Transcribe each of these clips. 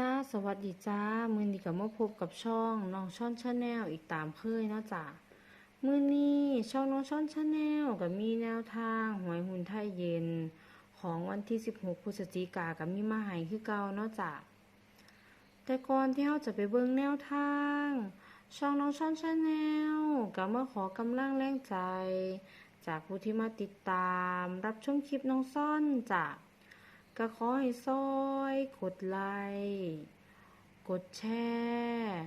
จ้าสวัสดีจ้า มือนี้ก็มาพบกับช่องน้องช่อนชาแนลอีกตามเคยเนาะจ้ามือนี้ช่องน้องช่อนชาแนลก็มีแนวทางหวยหุ่นไทยเย็น ของวันที่ 16พฤศจิกากับมีมาให้คือเก่าเนาะจ้าแต่ก่อนที่เราจะไปเบิ่งแนวทาง ช่องน้องช่อนชาแนลก็มาขอกำลังแรงใจ จากผู้ที่มาติดตาม รับชมคลิปน้องซ่อนจ้าก ขอให้ซอยกดไลค์กดแชร์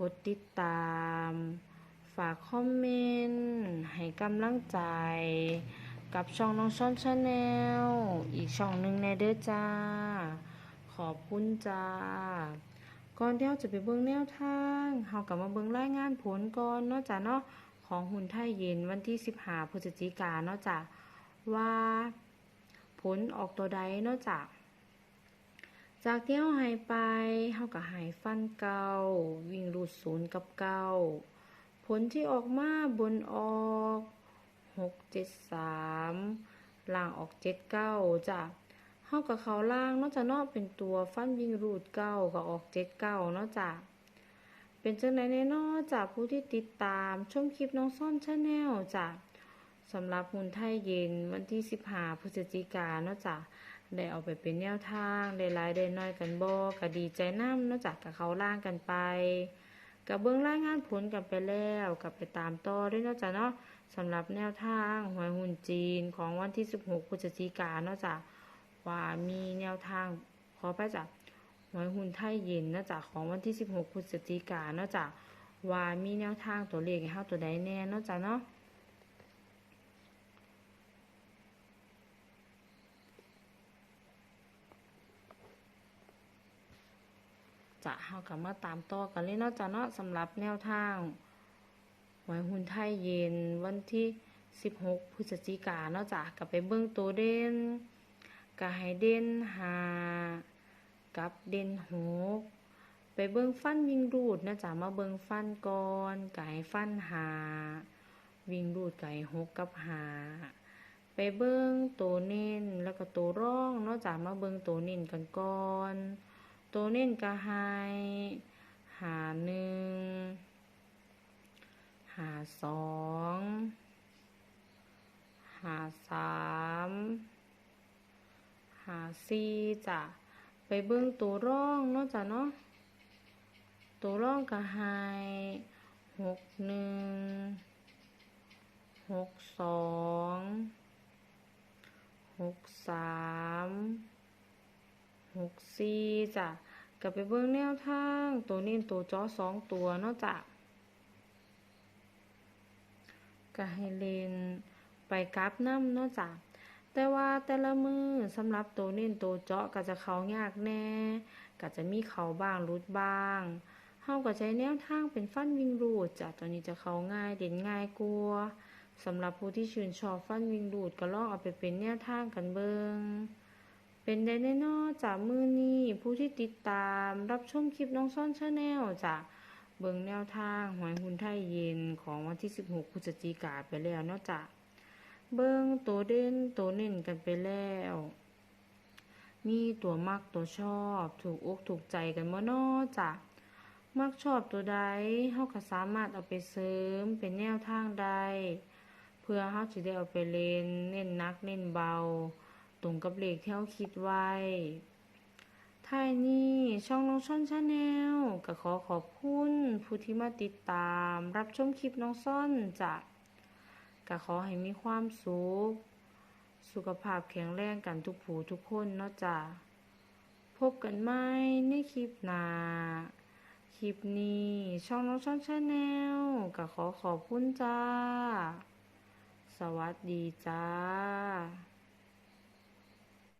กดติดตาม ฝากคอมเมนต์ให้กำลังใจ กับช่องน้องช่อนชาแนลอีกช่องหนึ่งในเด้อจ้า ขอบคุณจ้า ก่อนที่เราจะไปเบิ่งแนวทางเฮากลับมาเบิ่งรายงานผลก่อนเนาะจ้ะเนาะของหุ่นไทยเย็นวันที่ 15พฤศจิกานเนาะจ้ะว่า ผลออกตัวใดนาะจาก จากที่เราหายไปเราก็หายฟันเก่า วิ่งรูดศูนย์กับเก้าผลที่ออกมาบนออกหกเจ็ดสามล่างออกเจ็ดเก้าจ้ะเฮากับเขาล่างนาะจะเนาะเป็นตัวฟันวิ่งรูดเก้าก็ออกเจ็ดเก้านาะจ้ะเป็นจังไดแน่นาะจากผู้ที่ติดตามชมคลิปน้องซ่อนชาแนลจ้ะ สำหรับหุ่นไทยเย็นวันที่15พฤศจิกายนเนาะจ้ะได้เอาไปเป็นแนวทางได้หลายได้น้อยกันบ่ก็ดีใจน้ำเนาะจ้ะกับเขาล่างกันไปกับเบื้องรายงานผลกันไปแล้วกับไปตามต่อด้วยเนาะจ้ะเนาะสำหรับแนวทางหวยหุ่นจีนของวันที่ 16พฤศจิกายนเนาะจ้ะว่ามีแนวทางขอไปจ้ะหวยหุ่นไทยเย็นเนาะจ้ะของวันที่ 16พฤศจิกายนเนาะจ้ะว่ามีแนวทางตัวเลขให้เฮาตัวใดแน่เนาะจ้ะเนาะ จะเฮากับมาตามต่อกันเลยเนาะจ้ะเนาะสำหรับแนวทางหวยหุ่นไทยเย็นวันที่ 16 พฤศจิกายนเนาะจ้ะกับไปเบิ่งตัวเด่นก็ให้เด่นหากับเด่นหกไปเบิ่งฟันวิ่งรูดนะจ้ะมาเบิ่งฟันก่อนก็ให้ฟันหา วิ่งรูดไก่หกกับหาไปเบิ่งตัวเน้นแล้วก็ตัวร่องเนาะจ้ะมาเบิ่งตัวเน้นกันก่อน ตัวเน้นก็ให้หาหนึ่งหาสองหาสามหาสี่จ้ะไปเบิ่งตัวร่องเนาะจ้ะเนาะตัวร่องก็ให้หกหนึ่งหกสองหกสาม หกสี่จ้ะก็ไปเบิ่งแนวทางตัวนี้ตัวจอสองตัวเนาะจ้ะก็ให้เล่นไปกราฟน้ำเนาะจ้ะแต่ว่าแต่ละมือสำหรับตัวเน้นตัวเจาะก็จะเขายากแน่ก็จะมีเขาบ้างรุดบ้างเฮาก็ใช้แนวทางเป็นฟันวิ่งรูดจ้ะตัวนี้จะเขาง่ายเด่นง่ายกลัวสำหรับผู้ที่ชื่นชอบฟันวิ่งรูดก็ลองเอาไปเป็นแนวทางกันเบิง เป็นได้แน่นอนจากมือนี้ผู้ที่ติดตามรับชมคลิปน้องซ่อนชาแนลจากเบิงแนวทางหวยหุ่นไทยเย็นของวันที่ 16พฤศจิกาไปแล้วเนาะจ้ะเบิงตัวเด่นตัวเน้นกันไปแล้ว มีตัวมักตัวชอบ ถูกอกถูกใจกันบ่นาะจ้ะมักชอบตัวใดเฮาก็สามารถเอาไปเสริมเป็นแนวทางใด เพื่อเฮาสิได้เอาไปเล่นเน้นนักเน้นเบา ตรงกับเลขที่เราคิดไว้ท้ายนี้ช่องน้องช่อนชาแนลก็ขอขอบคุณผู้ที่มาติดตาม รับชมคลิปน้องซ่อนจ้ะก็ขอให้มีความสุข สุขภาพแข็งแรงกันทุกผู้ทุกคนเนาะจ้ะพบกันใหม่ในคลิปหน้า คลิปนี้ช่องน้องช่อนชาแนลก็ขอขอบคุณจ้า สวัสดีจ้า